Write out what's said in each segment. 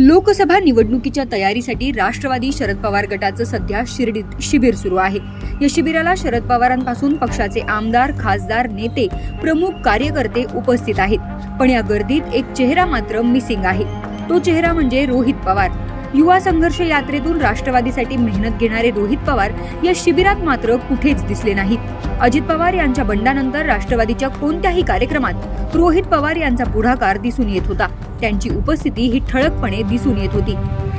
लोकसभा निवडणुकीच्या तयारीसाठी राष्ट्रवादी शरद पवार गटाचं सध्या शिर्डीत शिबिर सुरू आहे. या शिबिराला शरद पवारांपासून पक्षाचे आमदार खासदार नेते प्रमुख कार्यकर्ते उपस्थित आहेत. पण या गर्दीत एक चेहरा मात्र मिसिंग आहे. तो चेहरा म्हणजे रोहित पवार. युवा संघर्ष यात्रेतून राष्ट्रवादीसाठी मेहनत घेणारे रोहित पवार या शिबिरात मात्र कुठेच दिसले नाहीत. अजित पवार यांच्या बंडानंतर राष्ट्रवादीच्या कोणत्याही कार्यक्रमात रोहित पवार यांचा पुढाकार दिसून येत होता. त्यांची उपस्थिती ही ठळकपणे दिसून येत होती.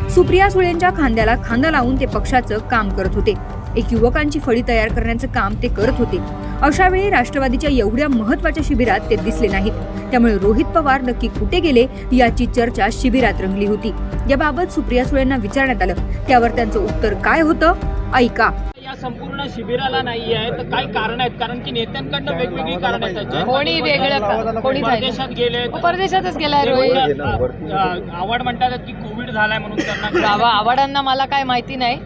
सुप्रिया सुळेंच्या खांद्याला खांदा लावून ते पक्षाचं काम करत होते. एक युवकांची फळी तयार करण्याचं काम ते करत होते. अशा वेळी राष्ट्रवादीच्या एवढ्या महत्त्वाच्या शिबिरात ते दिसले नाहीत. त्यामुळे रोहित पवार नक्की कुठे गेले याची चर्चा शिबिरात रंगली होती. याबाबत सुप्रिया सुळेंना विचारण्यात आलं. त्यावर त्यांचं उत्तर काय होतं? ऐका. या संपूर्ण शिबिराला नाही आहे तर काय कारण आहेत? कारण की नेत्यांकडनं वेगवेगळी कारण आहेत. कोणी वेगळं कोणी परदेशात गेले परदेशातच गेलाय रोहित. आवड म्हणतात की कोविड झालाय म्हणून त्यांना आवाडांना मला काय माहिती नाही.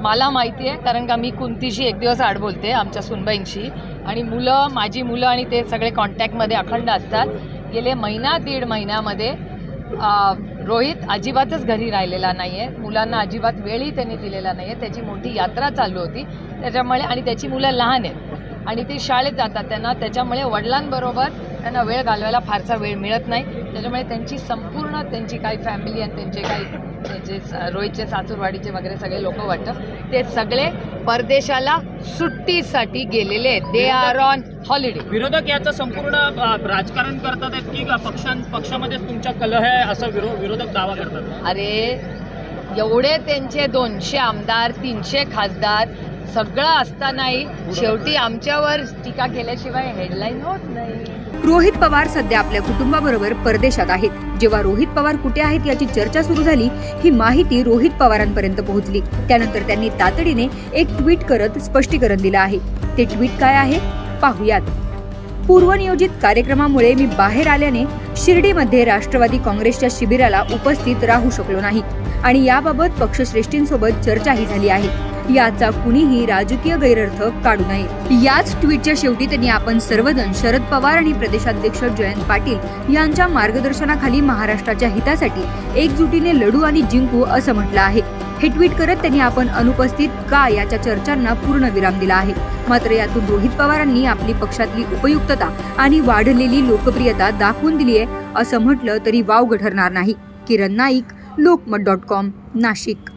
मला माहिती आहे कारण का मी कुंतीशी एक दिवस आड बोलते आमच्या सुनबाईंशी. आणि मुलं माझी मुलं आणि ते सगळे कॉन्टॅक्टमध्ये अखंड असतात. गेले महिना दीड महिन्यामध्ये रोहित अजिबातच घरी राहिलेला नाही आहे मुलांना अजिबात वेळही त्यांनी दिलेला नाही आहे त्याची मोठी यात्रा चालू होती. त्याच्यामुळे आणि त्याची मुलं लहान आहेत. आणि ती शाळेत जातात त्यांना. त्याच्यामुळे वडिलांबरोबर त्यांना वेळ घालवायला फारसा वेळ मिळत नाही. त्याच्यामुळे त्यांची संपूर्ण त्यांची काही फॅमिली आणि त्यांचे काही त्यांचे रोहितचे सासूरवाडीचे वगैरे सगळे लोक वाटतं. ते सगळे परदेशाला सुट्टीसाठी गेलेले आहेत. दे आर ऑन हॉलिडे विरोधक याचं संपूर्ण राजकारण करतात आहेत की पक्षां पक्षामध्येच तुमच्या कलह आहे असं विरो विरोधक दावा करतात? अरे एवढे त्यांचे दोनशे आमदार तीनशे खासदार सगळं असतानाही शेवटी आमच्यावर टीका केल्याशिवाय हेडलाईन होत नाही. रोहित पवार सध्या आपल्या कुटुंबाबरोबर परदेशात आहेत. जेव्हा रोहित पवार कुठे आहेत याची चर्चा सुरू झाली ही माहिती रोहित पवारांपर्यंत पोहोचली. त्यानंतर त्यांनी तातडीने एक ट्विट करत स्पष्टीकरण दिलं आहे. ते ट्विट काय आहे? पाहुयात. पूर्वनियोजित कार्यक्रमामुळे मी बाहेर आल्याने शिर्डीमध्ये राष्ट्रवादी काँग्रेसच्या शिबिराला उपस्थित राहू शकलो नाही. आणि याबाबत पक्षश्रेष्ठींसोबत चर्चाही झाली आहे. याचा कुणीही राजकीय गैरअर्थ काढू नये. याच ट्विटच्या शेवटी त्यांनी आपण सर्वजण शरद पवार आणि प्रदेशाध्यक्ष जयंत पाटील यांच्या मार्गदर्शनाखाली महाराष्ट्राच्या हितासाठी एकजुटीने लढू आणि जिंकू असं म्हटलं आहे. हे ट्विट करत त्यांनी आपण अनुपस्थित का याच्या चर्चांना पूर्ण विराम दिला आहे. मात्र यातून रोहित पवारांनी आपली पक्षातली उपयुक्तता आणि वाढलेली लोकप्रियता दाखवून दिली आहे असं म्हटलं तरी वावग ठरणार नाही. Kiran Naik Lokmat dot com Nashik.